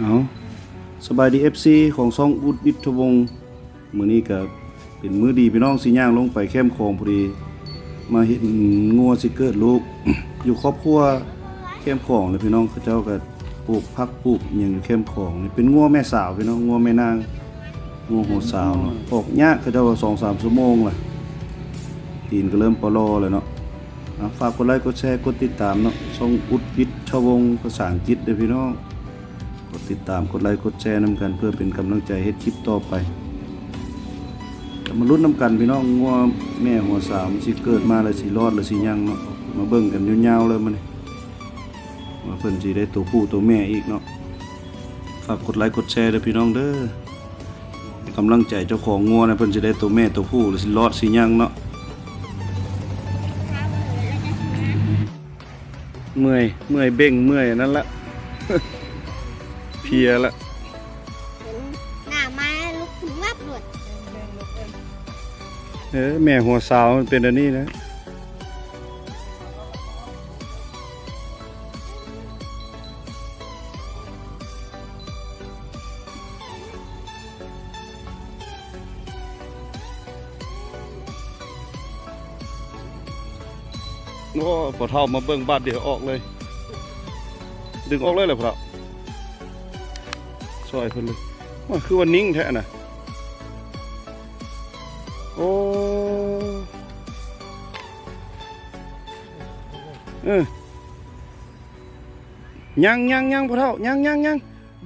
เอาสบายดี FC ของซ่องอุดวิทวงศ์มื้อนี้ก็เป็นมื้อดีพี่น้องสิย่างลงไปแคมป์คลองพอดี มาเห็นงัวสิเกิดลูก อยู่ครอบครัวแคมป์คลองเลยพี่น้องเขาเจ้าก็ปลูกผักปลูกอหย่างอยู่แคมป์คลองนี่เป็นงัวแม่สาวพี่น้องงัวแม่นางงัวหัวสาวเนาะออกยากเขาเจ้าว่า2-3ชั่วโมงล่ะตีนก็เริ่มปลอแล้วเนาะอะฝากกดไลค์กดแชร์กดติดตามเนาะช่องอุดวิทชวงศ์ภาษาอังกฤษเด้อพี่น้อง กดติดตามกดไลค์กดแชร์น้ำกัน เพื่อเป็นกำลังใจให้คลิปต่อไปมาลุ้นน้ำกันพี่น้องงัวแม่หัวสามสิเกิดมาแล้วสิรอดแล้วสิยังเนาะมาเบิ่งกันยาวๆเลยมันมาเพิ่นสิได้ตัวผู้ตัวแม่อีกเนาะฝากกดไลค์กดแชร์ด้วยพี่น้องเด้อกำลังใจเจ้าของงัวนะเพิ่นสิได้ตัวแม่ตัวผู้หรือสิรอดสิยังเนาะเมื่อยเมื่อยเบ่งเมื่อยนั่นละ เพลียละหน้าไม้ลุกขึ้นวับเลยเออแม่หัวสาวมันเป็นอันนี้นะโอ้พอเท่ามาเบิ่งบาดเดี๋ยวออกเลย ดึงออกเลยเหรอพอเท่า ซอยเพิ่นเลยว่าคือวันนิ่งแท้น่ะ โอ้เออยังยังยังพ่อเท่ายังยังยัง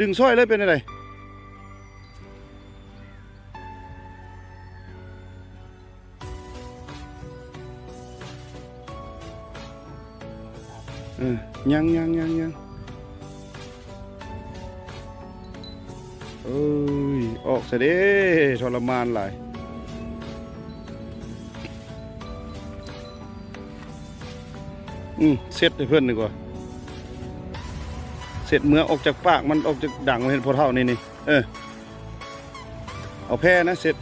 ดึงสร้อยเลยเป็นอะไรเออยังยังยังยัง เอ้ย ออกซะด้ทรมานหลายอืมเสร็จให้เพื่อนดีกว่าเสร็จเมื่อออกจากปากมันออกจากดังเห็นพอเท่านี่นี่เออเอาแพร่นะเสร็จ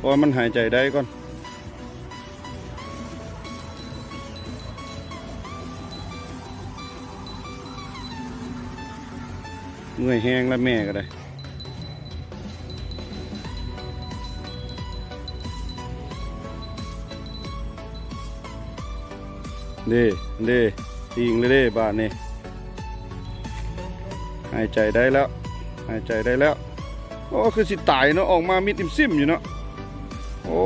พอมันหายใจได้ก่อน เมื่อยแห้งแล้วแม่ก็ได้เด้เด้ทิงเลยเด้บ้านนี่หายใจได้แล้วหายใจได้แล้วโอ้คือสิตายเนาะออกมามีติมซิมอยู่เนาะโอ้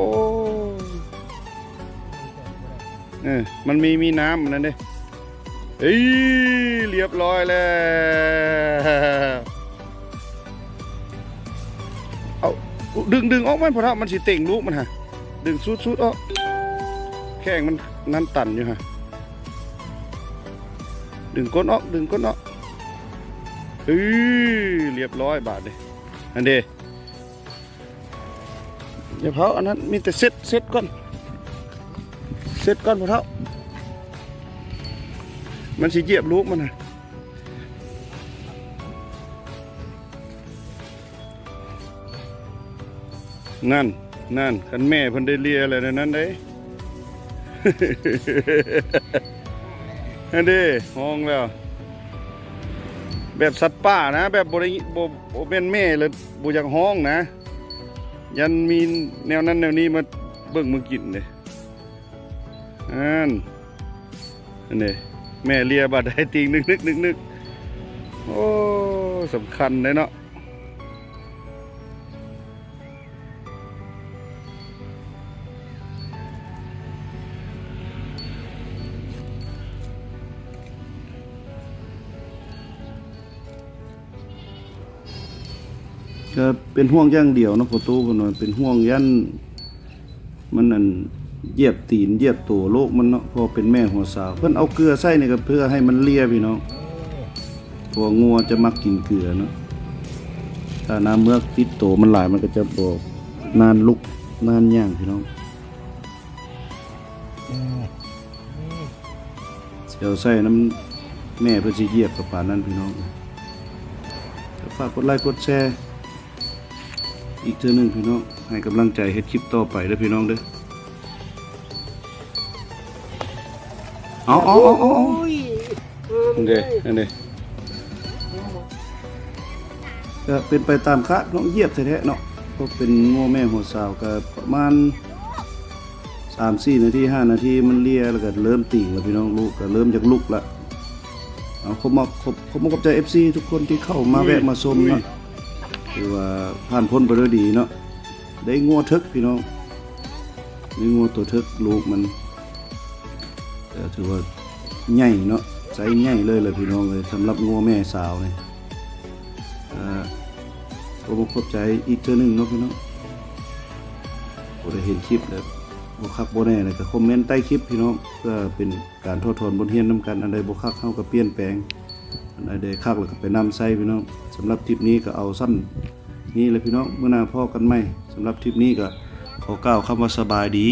เออมันมีมีน้ำนนั่นเด้เอ้ย เรียบร้อยแล้วเอาดึงดึงออกมันพอเท่ามันสิเต่งลูกมันฮะดึงสุดสุดออกแข้งมันนั่นตันอยู่ฮะดึงก้นออกดึงก้นออกเฮ้ยเรียบร้อยบาทเลยอันเดอย่าเผาอันนั้นมีแต่เซ็ตเซ็ตก่อนเซ็ตก่อนพอเท่า มันสิเหยียบลูกมันนะนั่น นั่นคันแม่เพิ่นได้เลียอะไรในนั้นได้อันนี้ห้องแล้ว แบบสัตว์ป่านะ แบบบริบบ่เป็นแม่เลยบ่อยากห้องนะ ยันมีแนวนั้นแนวนี้มาเบิ่งมือกินเลยอันอันนี้ แม่เลียบาดได้ติงนึกนึกนึกนึกโอ้สำคัญเลยเนาะก็เป็นห่วงอย่างเดียวนะประตูเพิ่นว่าเป็นห่วงยันมันนั่น เหยียบตีนเหยียบตัวโลกมันเนาะพอเป็นแม่หัวสาว เพิ่นเอาเกลือใส่นี่ก็เพื่อให้มันเลียพี่น้องเพราะว่างัวจะมักกินเกลือเนาะถ้าน้ำเมือกติดโตมันหลายมันก็จะบ่นานลุกนานย่างพี่น้องเสียวใส่น้ำแม่เพื่อสิเหยียบกับป่านนั้นพี่น้องฝากกดไลค์กดแชร์อีกเทื่อหนึงพี่น้องให้กำลังใจเฮ็ดคลิปต่อไปเด้อพี่น้องเด้อ เอาเอาเอาเอาเอานั่นเด้นั่นเด้ก็เป็นไปตามคาดเนาะเหยียบแท้ๆเนาะก็เป็นงัวแม่หัวสาวก็ประมาณ3-4นาที5นาทีมันเลียแล้วก็เริ่มติ่งแล้วพี่น้องลูกก็เริ่มจากลุกละเอาขอบมาขอบขอบมาขอบใจ FC ทุกคนที่เข้ามาแวะมาชมเนาะคือว่าผ่านพ้นไปด้วยดีเนาะได้งัวทึกพี่น้องได้งัวตัวทึกลูกมัน ก็ถือว่าใหญ่เนาะไซส์ใหญ่เลยเลยพี่น้องเลยสำหรับงัวแม่สาวนี่อ่าผมขอบใจอีกเทื่อหนึงเนาะพี่น้องผมได้เห็นคลิปแล้วบ่คักบ่แน่เลยก็คอมเมนต์ใต้คลิปพี่น้องเพื่อเป็นการทดทอนบทเรียนนํกันอันใดบ่คักเฮาก็เปลี่ยนแปลงอันใดได้คักแล้วก็ไปนำใส่พี่น้องสำหรับทริปนี้ก็เอาสั้นนี้เลยพี่น้องเมื่อหน้าพ่อกันใหมสำหรับทริปนี้ก็ขอกล่าวคำว่าสบายดี